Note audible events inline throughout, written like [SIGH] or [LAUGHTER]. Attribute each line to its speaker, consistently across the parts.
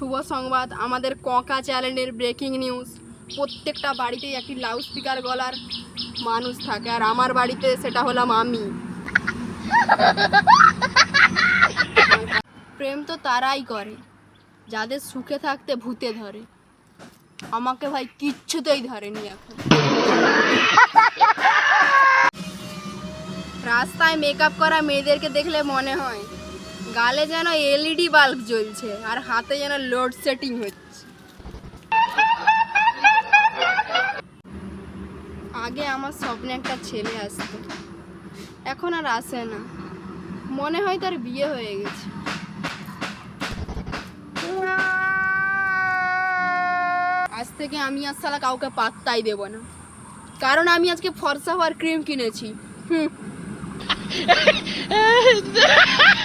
Speaker 1: শুভ সংবাদ, আমাদের কঁকা চ্যানেলের ব্রেকিং নিউজ। প্রত্যেকটা বাড়িতেই একটি লাউড স্পিকার গলার মানুষ থাকে, আর আমার বাড়িতে সেটা হলাম আমি। প্রেম তো তারাই করে, যাদের সুখে থাকতে ভূতে ধরে। আমাকে ভাই কিচ্ছুতেই ধরেনি এখন। রাস্তায় মেকআপ করা মেয়েদেরকে দেখলে মনে হয় গালে যেন এলইডি বাল্ব জ্বলছে আর হাতে যেন লোড সেটিং হচ্ছে। আগে আমার স্বপ্নে একটা ছেলে আসতো। এখন আর আসে না। মনে হয় তার বিয়ে হয়ে গেছে। আজ থেকে আমি আর সালা কাউকে পাত্তাই দেব না। কারণ আমি আজকে ফর্সা হওয়ার ক্রিম কিনেছি। হুম। [LAUGHS]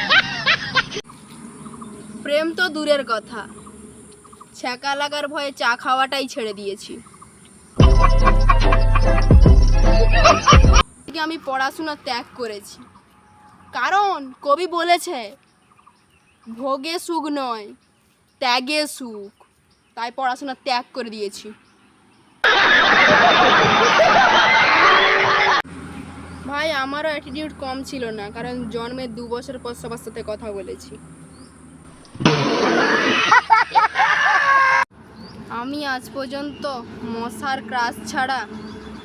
Speaker 1: প্রেম তো দূরের কথা। ছ্যাঁকা লাগার ভয়ে চা খাওয়াটাই ছেড়ে দিয়েছি। আমি পড়াশোনা ত্যাগ করেছি। কারণ কবি বলেছে, ভোগে সুখ নয়, ত্যাগে সুখ। তাই পড়াশোনা ত্যাগ করে দিয়েছি। ভাই, আমারও অ্যাটিটিউড কম ছিল না, কারণ জন্মের দু বছর পর সবার সাথে কথা বলেছি। আমি আজ পর্যন্ত মশার ক্রাশ ছাড়া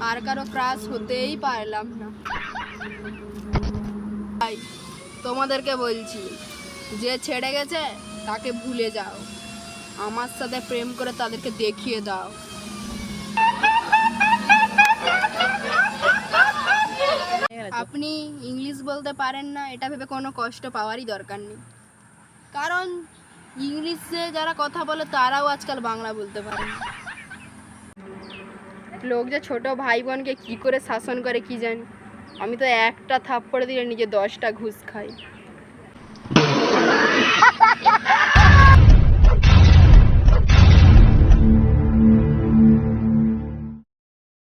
Speaker 1: আর কারও ক্রাশ হতেই পারলাম না। ভাই তোমাদেরকে বলছি, যে ছেড়ে গেছে, তাকে ভুলে যাও। আমার সাথে প্রেম করে তাদেরকে দেখিয়ে দাও। আপনি ইংলিশ বলতে পারেন না, এটা ভেবে কোনো কষ্ট পাওয়ারই দরকার নেই। কারণ ইংলিশে যারা কথা বলে তারাও আজকাল বাংলা বলতে পারে। লোক যে ছোট ভাই বোনকে কি করে শাসন করে কি জানি? আমি তো একটা থাপ্পড় দিলে নিজে দশটা ঘুষ খাই।